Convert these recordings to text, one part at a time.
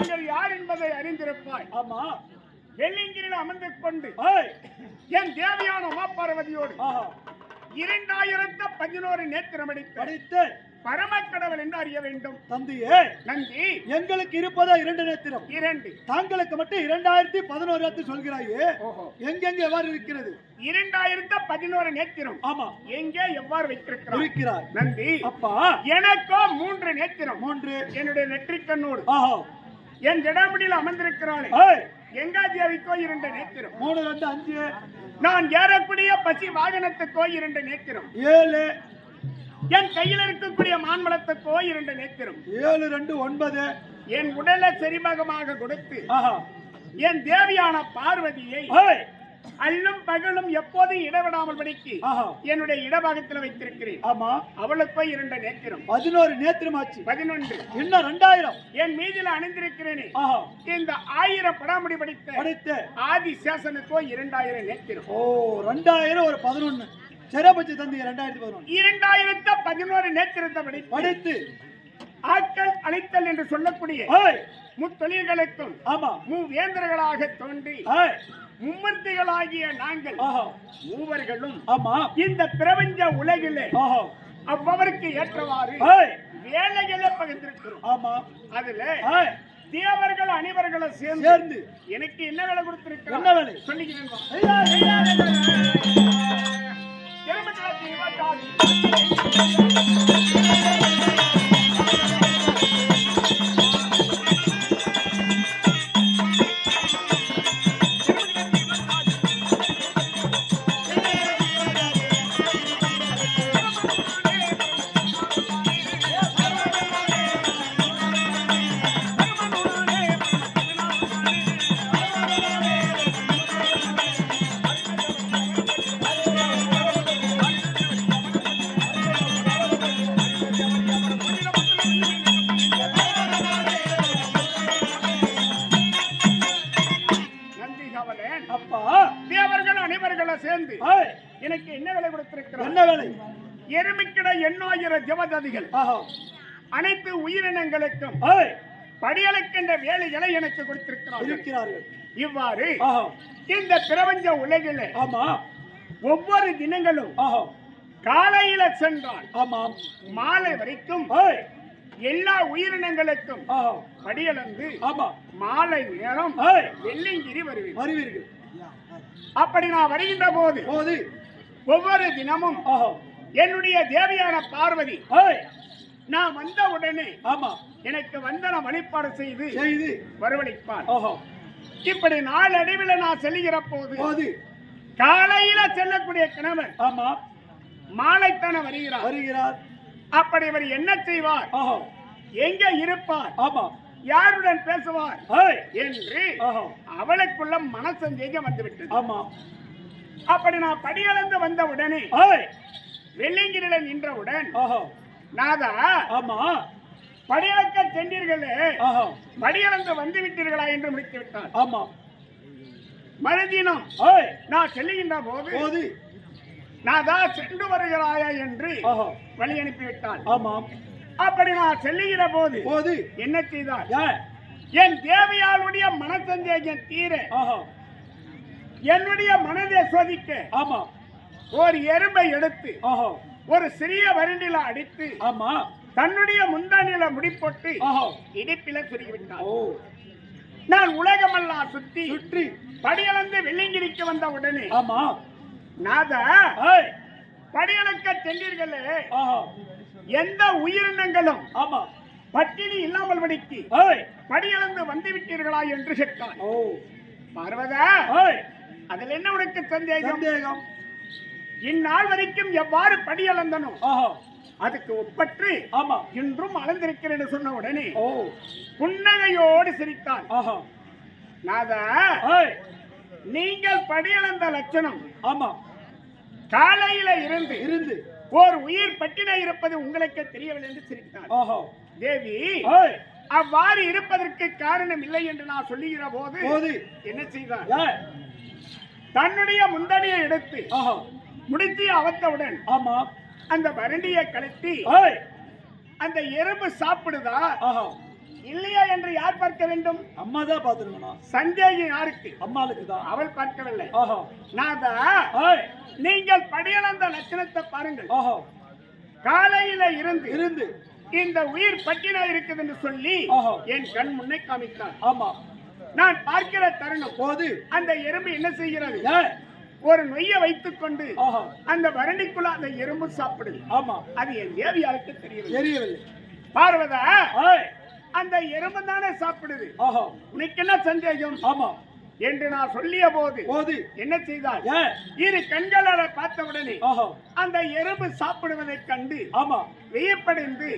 தாங்கள் யார் என்பதை அறிந்திருப்பாய். ஆமா. வெள்ளிங்கிரில் அமர்ந்து கொண்டு என் தேவியான உமாபார்வதியோடு ஆஹா. இரண்டாயிரத்து பதினோரு நேத்திரம் அடித்த படித்து பரமக்கடவுள் என்று அறிய வேண்டும். தந்தையே நன்றி. எங்களுக்கு இருப்பதா இரண்டு நேத்திரம்? இரண்டு. தாங்களுக்கு மட்டும் இரண்டாயிரத்தி பதினோரு சொல்கிறாயே. எங்கெங்க எவ்வாறு இருக்கிறது? இரண்டாயிரத்து பதினோரு நேத்திரம். ஆமா. எங்கே எவ்வாறு வைத்திருக்கிறார்? இருக்கிறார். நன்றி. அப்பா. எனக்கோ மூன்று நேத்திரம். மூன்று. என்னுடைய நெற்றிக்கண்ணோடு. ஆஹா. என் ஜடாமுடியில் அமர்ந்திருக்கிறாளே. ஏய். எங்கா தேவிக்கோ இரண்டு நேத்திரம். மூணு ரெண்டு அஞ்சு. நான் ஏறக்கூடிய பசி வாகனத்துக்கோ இரண்டு நேத்திரம். ஏழு. என் கையில் இருக்கக்கூடிய மான்மலத்துக்கோ இரண்டு நேத்திரம். ஏழு ரெண்டு ஒன்பது. என் உடலை சரிபகமாக கொடுத்து என் தேவியான பார்வதியை அல்லும் பகலும் எப்போதும் இடவிடாமல் படிக்கு என்னுடைய இடபாகத்தில் வைத்திருக்கிறேன். ஆமா. அவளுக்கோ இரண்டு நேத்திரம். பதினோரு நேத்திரமாச்சு. பதினொன்று. இன்னும் ரெண்டாயிரம்? என் மீதில் அணிந்திருக்கிறேனே. இந்த ஆயிரம் படாமுடி படித்த படித்து. ஆதி சேசனுக்கோ இரண்டாயிரம் நேத்திரம். ஓ ரெண்டாயிரம் ஒரு பதினொன்னு. சிறப்பச்சு தந்தி ரெண்டாயிரத்தி பதினொன்னு. இரண்டாயிரத்து பதினோரு நேத்திரத்தை படித்து படித்து. ஆட்கள் அழித்தல் என்று சொல்லக்கூடிய முத்தொழில்களுக்கும் ஆமா. மூவேந்தர்களாக தோன்றி ஏய் மும்மூர்த்திகளாகிய நாங்கள் மூவர்களும் ஆமா. இந்த பிரபஞ்ச உலகிலே அவ்வவருக்கு ஏற்றவாறு வேலைகளை பகிர்ந்திருக்கிறோம். ஆமா. அதுல தேவர்கள் அனைவர்களும் சேர்ந்து எனக்கு என்ன வேலை கொடுத்திருக்கிறார்? என்ன வேலை? சொல்லிக்கிறேன் ஆஹா. அனைத்து உயிரினங்களுக்கும் படியளக்கின்ற வேலைகளை எனக்கு கொடுத்திருக்கிறார்கள். இவ்வாறு இந்த பிரபஞ்ச உலகிலே ஆமா. ஒவ்வொரு தினங்களும் காலையில சென்றால் ஆமாம் மாலை வரைக்கும் எல்லா உயிரினங்களுக்கும் படியளந்து ஆமா. மாலை நேரம் வெள்ளிங்கிரி வருவேன் வருவீர்கள். அப்படி நான் வருகின்ற போது ஒவ்வொரு தினமும் என்னுடைய தேவியான பார்வதி. நான் வந்த உடனே ஆமா. எனக்கு வந்தன வழிபாடு செய்து செய்து வரவழைப்பார் ஆஹா இப்படி நாளடைவில் நான் செல்லுகிற போது காலையில செல்லக்கூடிய கணவன் ஆமா. மாலைத்தான வருகிறார். வருகிறார். அப்படி இவர் என்ன செய்வார்? எங்க இருப்பார்? ஆமா. யாருடன் பேசுவார்? என்று அவளுக்குள்ள மனசந்தேகம் வந்துவிட்டது. ஆமா. அப்படி நான் படியளந்து வந்த உடனே ஏய் வெள்ளிங்கிரில நின்றவுடன் நாதா ஆமா. படியளக்க சென்றீர்களே. படியளந்து வந்து விட்டீர்களா என்று முடித்து விட்டார் ஆமா. மறுதினம் நான் செல்லுகின்ற போது போது. நாதா சென்று வருகிறாயா என்று வழி அனுப்பிவிட்டான். ஆமாம் அப்படி நான் செல்லுகிற போது போது. என்ன செய்தார்? என் தேவையாளுடைய மனசந்தேகம் தீர ஆஹா. என்னுடைய மனதை சோதிக்க ஆமா. ஒரு எறும்பை எடுத்து ஒரு சிறிய வருண்டில அடித்து ஆமா. தன்னுடைய முந்தானில முடிப்போட்டு இடுப்பில சுருகிவிட்டார். ஓ. நான் உலகமெல்லாம் சுத்தி சுற்றி. படியளந்து வெள்ளிங்கிரிக்கு வந்த உடனே ஆமா. நாதா படியளக்க சென்றீர்களே. எந்த உயிரினங்களும் ஆமா. பட்டினி இல்லாமல் படிக்கு ஏய். படியளந்து வந்து விட்டீர்களா என்று கேட்டான் ஓ. பார்வதா அதில் என்ன உனக்கு சந்தேகம்? சந்தேகம். இந்நாள் வரைக்கும் எவ்வாறு படியளந்தனோ ஆஹா. அதுக்கு ஒப்பற்று ஆமா. இன்றும் அளந்திருக்கிறேன் சொன்ன உடனே ஓ. புன்னகையோடு சிரித்தான். நாதா நீங்கள் படியளந்த லட்சணம். ஆமா. காலையில இருந்து இருந்து. ஓர் உயிர் பட்டின இருப்பது உங்களுக்கு தெரியவில்லை என்று சிரித்தார் ஆஹா. தேவி அவ்வாறு இருப்பதற்கு காரணம் இல்லை என்று நான் சொல்லுகிற போது என்ன செய்தார் தன்னுடைய முந்தடியை எடுத்து முடித்து அவத்தவுடன் ஆமா. அந்த வரண்டியை கலத்தி அந்த எறும்பு சாப்பிடுதா? இல்லையா என்று யார் பார்க்க வேண்டும்? அம்மா தான் பாத்துருக்கணும் சந்தேகம் யாருக்கு? அம்மாளுக்கு தான். அவள் பார்க்கவில்லை. நாதா ஏய். நீங்கள் படியளந்த லட்சணத்தை பாருங்கள். ஆஹா. காலையில இருந்து இருந்து. இந்த உயிர் பட்டினா இருக்குது என்று சொல்லி. என் கண் முன்னே காமித்தார் ஆமா. நான் பார்க்கிற தருணம் போது. அந்த எறும்பு என்ன செய்கிறது? ஒரு நொய்யை வைத்துக் கொண்டு அந்த வரண்டிக்குள்ள அந்த எறும்பு சாப்பிடுது. ஆமா. அது என் தேவியாருக்கு தெரியவில்லை. தெரியவில்லை. பார்வதா அந்த எறும்பு தானே சாப்பிடுது. உனக்கு என்ன சந்தேகம்? ஆமா. என்று நான் சொல்லிய போது போது. என்ன செய்தார்? ஏய். இரு கண்களால பார்த்த உடனே ஆஹா. அந்த எறும்பு சாப்பிடுவதைக் கண்டு ஆமா. வியப்படைந்து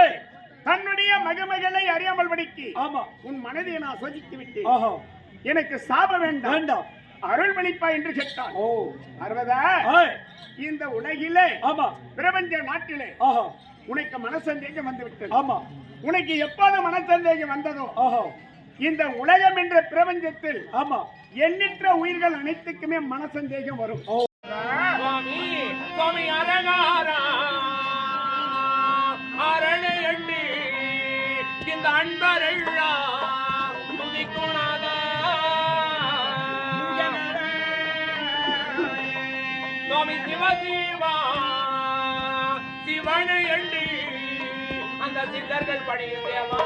ஏய். தன்னுடைய மகமகளை அறியாமல் படிக்கு. ஆமா. உன் மனதை நான் சோதித்து விட்டேன். எனக்கு சாப வேண்டாம். வேண்டாம். அருள் வலிப்பா என்று கேட்டான். ஓ. ஏய். இந்த உலகிலே ஆமா. பிரபஞ்ச நாட்டிலே ஆஹா. உனக்கு மனசந்தேகம் வந்து விட்டது ஆமா. உனக்கு எப்போது மனசந்தேகம் வந்ததோ ஆஹா. இந்த உலகம் என்ற பிரபஞ்சத்தில் ஆமா. எண்ணற்ற உயிர்கள் அனைத்துக்குமே மனசந்தேகம் வரும். ஓ. சுவாமி சுவாமி அரகாரா அரணை எண்ணி இந்த அன்பரெல்லாம் சுவாமி சிவசிவா சிவனை எண்ணி அந்த சித்தர்கள் படியும் தேவா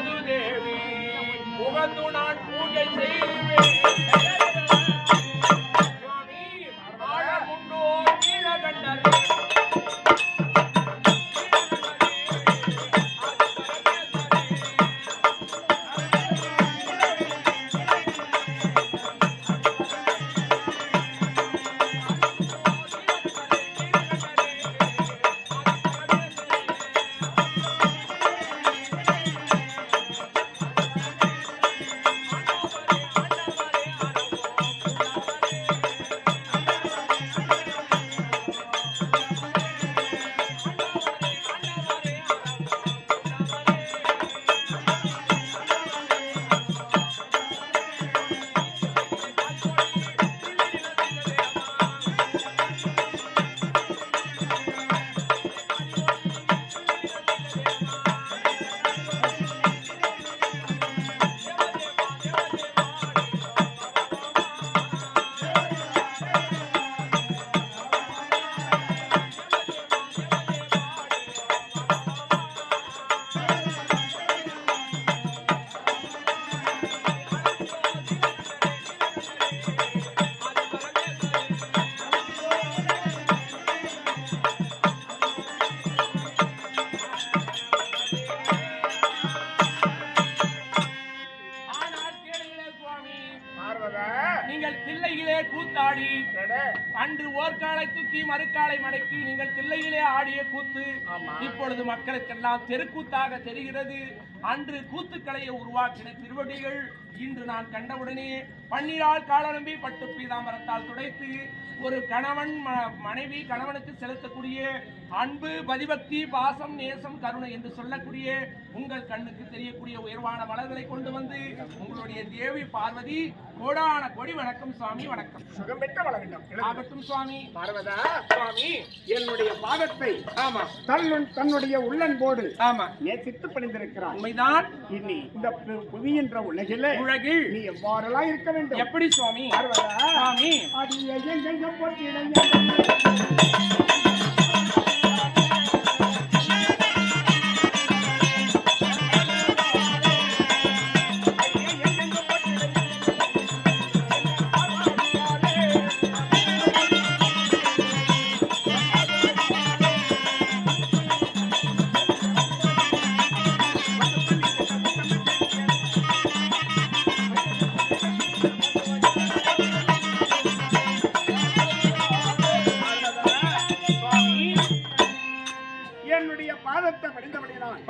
மதுதேவி. உமது நான் பூஜை செய்வேன். like தூக்கி மறுக்காலை மடக்கி நீங்கள் தில்லையிலே ஆடிய கூத்து. இப்பொழுது மக்களுக்கெல்லாம் தெருக்கூத்தாக தெரிகிறது. அன்று கூத்துக்கலையை உருவாக்கின திருவடிகள் இன்று நான் கண்டவுடனே பன்னிரால் காலநம்பி பட்டு பீதாம்பரத்தால் துடைத்து ஒரு கணவன் ம- மனைவி கணவனுக்கு செலுத்தக்கூடிய அன்பு பதிபக்தி பாசம் நேசம் கருணை என்று சொல்லக்கூடிய உங்கள் கண்ணுக்கு தெரியக்கூடிய உயர்வான மலர்களை கொண்டு வந்து உங்களுடைய தேவி பார்வதி கோடான கொடி வணக்கம் சுவாமி வணக்கம். சுகம் பெற்ற வளர்கின்றோம் ஆகட்டும் சுவாமி. பார்வதா. சுவாமி. என்னுடைய பாதத்தை ஆமா. தன்னுன் தன்னுடைய உள்ளன்போடு ஆமா. நேசித்து பணிந்திருக்கிறார் உண்மைதான். இனி இந்த பு- புவியின்ற உலகிலே உலகில் நீ எவ்வாறெல்லாம் இருக்க வேண்டும்? எப்படி சுவாமி? சுவாமி. அது எங்கெங்க போட்டியிடையே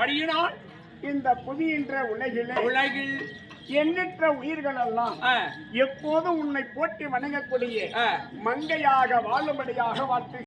படியினால் இந்த புதியின்ற உலகிலே உலகில் எண்ணற்ற உயிர்கள் எல்லாம் எப்போதும் உன்னை போற்றி வணங்கக்கூடிய மங்கையாக வாழும்படியாக வாழ்த்து